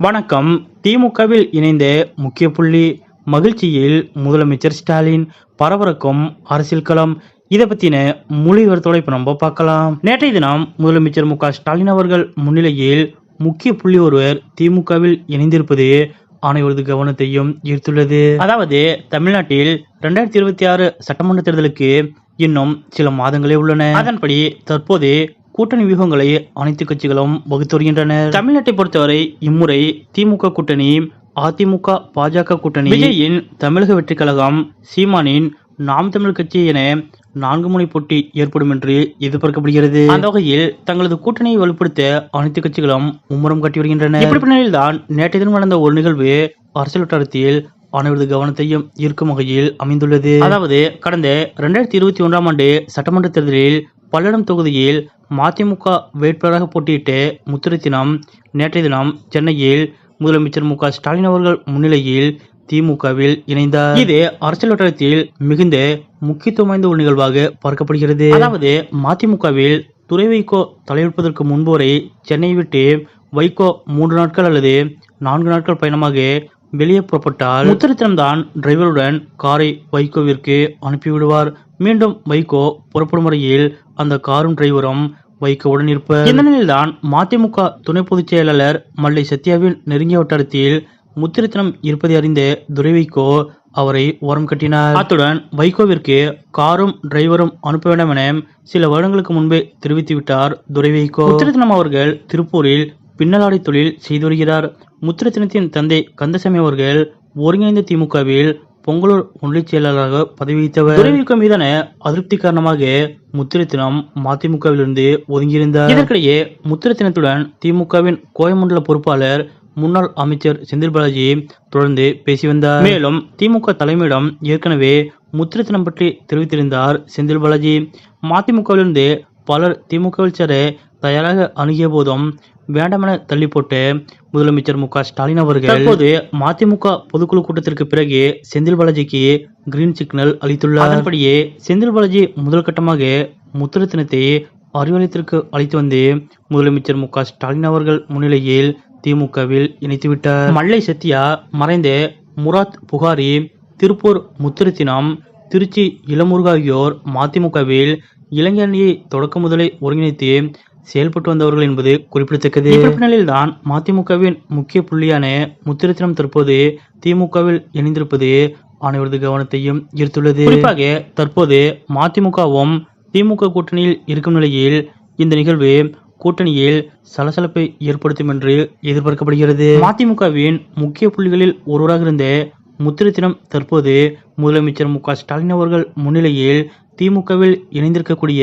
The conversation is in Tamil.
வணக்கம். திமுகவில் இணைந்த முக்கிய புள்ளி மகிழ்ச்சியில் முதலமைச்சர் ஸ்டாலின் பரபரக்கும் அரசியல் களம். இதை பத்தின முழு விவரத்தோட இப்ப நம்ம பார்க்கலாம். நேற்றைய தினம் முதலமைச்சர் மு ஸ்டாலின் அவர்கள் முன்னிலையில் முக்கிய புள்ளி ஒருவர் திமுகவில் இணைந்திருப்பது அனைவரது கவனத்தையும் ஈர்த்துள்ளது. அதாவது தமிழ்நாட்டில் இரண்டாயிரத்தி இருபத்தி ஆறு சட்டமன்ற தேர்தலுக்கு இன்னும் சில மாதங்களே உள்ளன. அதன்படி தற்போது கூட்டணி வியூகங்களை அனைத்து கட்சிகளும் வகுத்து வருகின்றனர் தமிழ்நாட்டை பொறுத்தவரை இம்முறை திமுக கூட்டணி அதிமுக பாஜக கூட்டணி விஜயின் தமிழக வெற்றிக் கழகம் சீமானின் நாம் தமிழ் கட்சி என நான்கு முனை போட்டி ஏற்படும் என்று எதிர்பார்க்கப்படுகிறது. அந்த வகையில் தங்களது கூட்டணியை வலுப்படுத்த அனைத்து கட்சிகளும் மும்முரம் காட்டி வருகின்றன இப்படி நிலையில்தான் நேற்றைய தினம் நடந்த ஒரு நிகழ்வு அரசியல் வட்டாரத்தில் அனைவரது கவனத்தையும் ஈர்க்கும் வகையில் அமைந்துள்ளது. அதாவது கடந்த இரண்டாயிரத்தி இருபத்தி ஒன்றாம் ஆண்டு சட்டமன்ற தேர்தலில் பல்லடம் தொகுதியில் மதிமுக வேட்பாளராக போட்டியிட்டு முத்திரத்தினம் நேற்றைய தினம் சென்னையில் முதலமைச்சர் மு க ஸ்டாலின் அவர்கள் முன்னிலையில் திமுகவில் இணைந்தார். இது அரசியல் வட்டாரத்தில் மிகுந்த முக்கியத்துவம் வாய்ந்த ஒரு நிகழ்வாக பார்க்கப்படுகிறது. அதாவது மதிமுகவில் துறை வைகோ தலையெடுப்பதற்கு முன்பு வரை சென்னை விட்டு வைகோ மூன்று நாட்கள் அல்லது நான்கு நாட்கள் பயணமாக வெளியே புறப்பட்டால் முத்திரத்தினம் தான் டிரைவருடன் காரை வைகோவிற்கு அனுப்பிவிடுவார். மீண்டும் வைகோ புறப்படும் முறையில் அந்த காரும் டிரைவரும் வைகோவுடன் இருப்ப இந்த நிலையில்தான் மதிமுக துணை பொதுச் செயலாளர் மல்லை சத்யாவின் நெருங்கிய வட்டாரத்தில் முத்திரத்தினம் இருப்பதை அறிந்த துரைவைகோ அவரை ஓரம் கட்டினார். அத்துடன் வைகோவிற்கு காரும் டிரைவரும் அனுப்ப வேண்டாம் என சில வருடங்களுக்கு முன்பே தெரிவித்து விட்டார் துரைவைகோ. முத்திரத்தினம் அவர்கள் திருப்பூரில் பின்னலாடை தொழில் செய்து வருகிறார். முத்திரத்தினத்தின் தந்தை கந்தசாமி அவர்கள் ஒருங்கிணைந்த திமுகவில் பொங்கலூர் ஒன்றிய செயலாளராக பதவி வகித்தவர் மீதான அதிருப்தி காரணமாக முத்திரத்தினம் மதிமுகவிலிருந்து ஒதுங்கியிருந்தார். இதற்கிடையே முத்திரத்தினத்துடன் திமுகவின் கோயமண்டல பொறுப்பாளர் முன்னாள் அமைச்சர் செந்தில் பாலாஜி தொடர்ந்து பேசி வந்தார். மேலும் திமுக தலைமையிடம் ஏற்கனவே முத்திரத்தினம் பற்றி தெரிவித்திருந்தார் செந்தில் பாலாஜி. மதிமுகவிலிருந்து பலர் திமுகவில் சேர தயாராக அணுகிய போதும் வேண்டாமென தள்ளி போட்டு முதலமைச்சர் மு க ஸ்டாலின் அவர்கள் தற்போது மதிமுக பொதுக்குழு கூட்டத்திற்கு பிறகு செந்தில் பாலாஜிக்கு கிரீன் சிக்னல் அளித்துள்ளார். அதன்படியே செந்தில் பாலாஜி முதல் கட்டமாக முத்திரத்தினத்தை அறிவாலயத்திற்கு அழைத்து வந்து முதலமைச்சர் மு க ஸ்டாலின் அவர்கள் முன்னிலையில் திமுகவில் இணைத்துவிட்டார் மல்லை சத்யா மறைந்த முராத் புகாரி திருப்பூர் முத்திரத்தினம் திருச்சி இளமுருகா ஆகியோர் மதிமுகவில் இளைஞரணியை தொடக்க முதலே ஒருங்கிணைத்து செயல்பட்டு வந்தவர்கள் என்பது குறிப்பிடத்தக்கது. இப்படிப்பட்ட நிலையில்தான் மதிமுகவின் முக்கிய புள்ளியான முத்திரத்தினம் தற்போது திமுகவில் இணைந்திருப்பது அனைவரது கவனத்தையும் ஈர்த்துள்ளது. குறிப்பாக தற்போது மதிமுகவும் திமுக கூட்டணியில் இருக்கும் நிலையில் இந்த நிகழ்வு கூட்டணியில் சலசலப்பை ஏற்படுத்தும் என்று எதிர்பார்க்கப்படுகிறது. மதிமுகவின் முக்கிய புள்ளிகளில் ஒருவராக இருந்த முத்திரத்தினம் தற்போது முதலமைச்சர் மு க ஸ்டாலின் அவர்கள் முன்னிலையில் திமுகவில் இணைந்திருக்கக்கூடிய